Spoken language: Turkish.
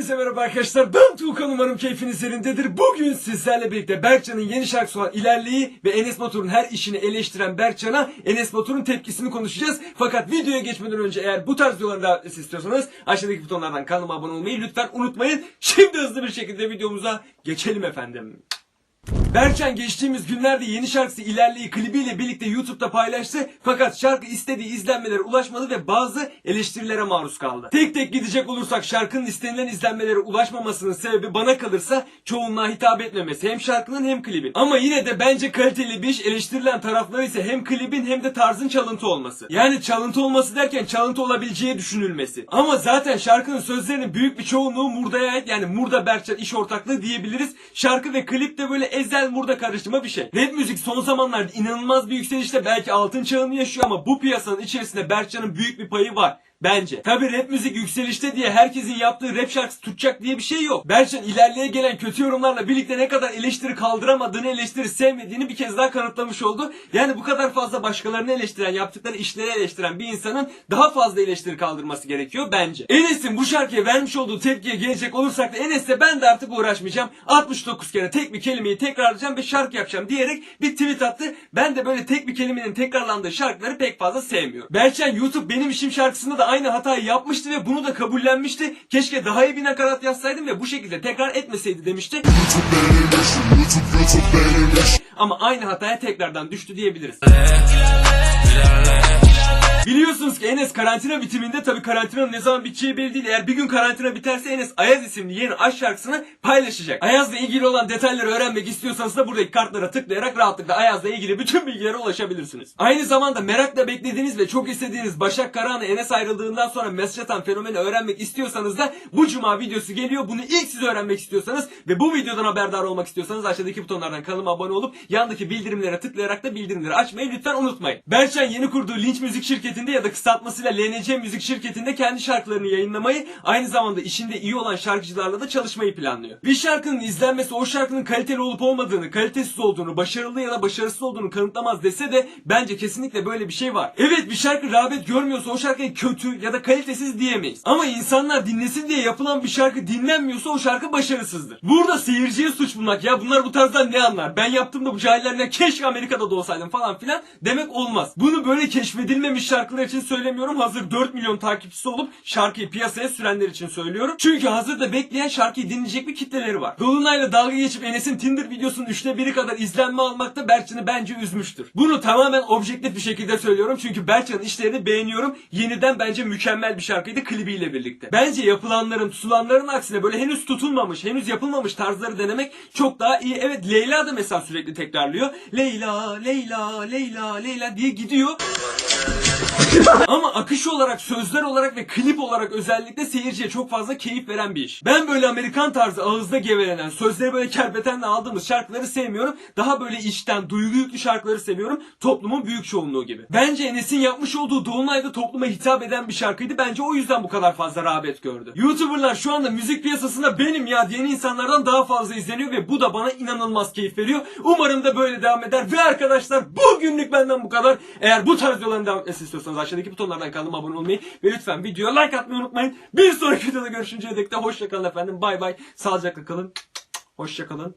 Hepinize merhaba arkadaşlar. Ben Tuğkan umarım keyfiniz yerindedir. Bugün sizlerle birlikte Berkcan'ın yeni şarkısı olan İlerleyi ve Enes Batur'un her işini eleştiren Berkcan'a Enes Batur'un tepkisini konuşacağız. Fakat videoya geçmeden önce eğer bu tarz videoların devam etmesi istiyorsanız aşağıdaki butonlardan kanalıma abone olmayı lütfen unutmayın. Şimdi hızlı bir şekilde videomuza geçelim efendim. Berkcan geçtiğimiz günlerde yeni şarkısı İlerleyi klibiyle birlikte YouTube'da paylaştı. Fakat şarkı istediği izlenmelere ulaşmadı ve bazı eleştirilere maruz kaldı. Tek tek gidecek olursak şarkının istenilen izlenmelere ulaşmamasının sebebi bana kalırsa çoğunluğa hitap etmemesi. Hem şarkının hem klibin. Ama yine de bence kaliteli bir iş eleştirilen tarafları ise hem klibin hem de tarzın çalıntı olması. Yani çalıntı olması derken çalıntı olabileceği düşünülmesi. Ama zaten şarkının sözlerinin büyük bir çoğunluğu Murda'ya ait yani Murda Berkcan iş ortaklığı diyebiliriz. Şarkı ve klip de böyle ezel Murda karışımı bir şey. Rap müzik son zamanlarda inanılmaz bir yükselişte belki altın çağını yaşıyor ama bu piyasanın içerisinde Berkcan'ın büyük bir payı var. Bence. Tabi rap müzik yükselişte diye herkesin yaptığı rap şarkısı tutacak diye bir şey yok. Berkcan ilerleye gelen kötü yorumlarla birlikte ne kadar eleştiri kaldıramadığını, eleştiri sevmediğini bir kez daha kanıtlamış oldu. Yani bu kadar fazla başkalarını eleştiren, yaptıkları işleri eleştiren bir insanın daha fazla eleştiri kaldırması gerekiyor bence. Enes'in bu şarkıya vermiş olduğu tepkiye gelecek olursak da Enes'le ben de artık uğraşmayacağım. 69 kere tek bir kelimeyi tekrarlayacağım ve şarkı yapacağım diyerek bir tweet attı. Ben de böyle tek bir kelimenin tekrarlandığı şarkıları pek fazla sevmiyorum. Berkcan YouTube benim işim şarkısında da aynı hatayı yapmıştı ve bunu da kabullenmişti. Keşke daha iyi bir nakarat yazsaydım ve bu şekilde tekrar etmeseydi demişti. Ama aynı hataya tekrardan düştü diyebiliriz. Ki Enes karantina bitiminde tabi karantinanın ne zaman biteceği belli değil. Eğer bir gün karantina biterse Enes Ayaz isimli yeni aşk şarkısını paylaşacak. Ayaz'la ilgili olan detayları öğrenmek istiyorsanız da buradaki kartlara tıklayarak rahatlıkla Ayaz'la ilgili bütün bilgilere ulaşabilirsiniz. Aynı zamanda merakla beklediğiniz ve çok istediğiniz Başak Karahan'a Enes ayrıldığından sonra mesaj atan fenomeni öğrenmek istiyorsanız da bu cuma videosu geliyor. Bunu ilk siz öğrenmek istiyorsanız ve bu videodan haberdar olmak istiyorsanız aşağıdaki butonlardan kanalıma abone olup yandaki bildirimlere tıklayarak da bildirimleri açmayı lütfen unutmayın. Berçan yeni kurduğu Linç Müzik şirketinde ya da kısaltmasıyla LNC Müzik şirketinde kendi şarkılarını yayınlamayı aynı zamanda işinde iyi olan şarkıcılarla da çalışmayı planlıyor. Bir şarkının izlenmesi o şarkının kaliteli olup olmadığını, kalitesiz olduğunu, başarılı ya da başarısız olduğunu kanıtlamaz dese de bence kesinlikle böyle bir şey var. Evet bir şarkı rağbet görmüyorsa o şarkıya kötü ya da kalitesiz diyemeyiz. Ama insanlar dinlesin diye yapılan bir şarkı dinlenmiyorsa o şarkı başarısızdır. Burada seyirciye suç bulmak ya bunlar bu tarzdan ne anlar? Ben yaptığımda bu cahiller ne keşke Amerika'da da olsaydım falan filan demek olmaz. Bunu böyle keşfedilmemiş şarkılar için söylemiyorum. Hazır 4 milyon takipçisi olup şarkıyı piyasaya sürenler için söylüyorum. Çünkü hazırda bekleyen şarkıyı dinleyecek bir kitleleri var. Dolunay'la dalga geçip Enes'in Tinder videosunun üçte biri kadar izlenme almakta Berçan'ı bence üzmüştür. Bunu tamamen objektif bir şekilde söylüyorum. Çünkü Berçan'ın işlerini beğeniyorum. Yeniden bence mükemmel bir şarkıydı klibiyle birlikte. Bence yapılanların, tutulanların aksine böyle henüz tutulmamış, henüz yapılmamış tarzları denemek çok daha iyi. Evet Leyla da mesela sürekli tekrarlıyor. Leyla, Leyla, Leyla, Leyla diye gidiyor. Ama akış olarak, sözler olarak ve klip olarak özellikle seyirciye çok fazla keyif veren bir iş. Ben böyle Amerikan tarzı ağızda gevelenen, sözleri böyle kerpetenle aldığımız şarkıları sevmiyorum. Daha böyle içten, duygu yüklü şarkıları seviyorum. Toplumun büyük çoğunluğu gibi. Bence Enes'in yapmış olduğu Dolunay'da topluma hitap eden bir şarkıydı. Bence o yüzden bu kadar fazla rağbet gördü. YouTuber'lar şu anda müzik piyasasında benim ya diyen insanlardan daha fazla izleniyor ve bu da bana inanılmaz keyif veriyor. Umarım da böyle devam eder. Ve arkadaşlar bugünlük benden bu kadar. Eğer bu tarz videoların devam etmesini istiyorsanız aşağıdaki butonlardan kanalıma abone olmayı ve lütfen videoya like atmayı unutmayın. Bir sonraki videoda görüşünceye dek de hoşçakalın efendim. Bay bay. Sağlıcakla kalın. Hoşçakalın.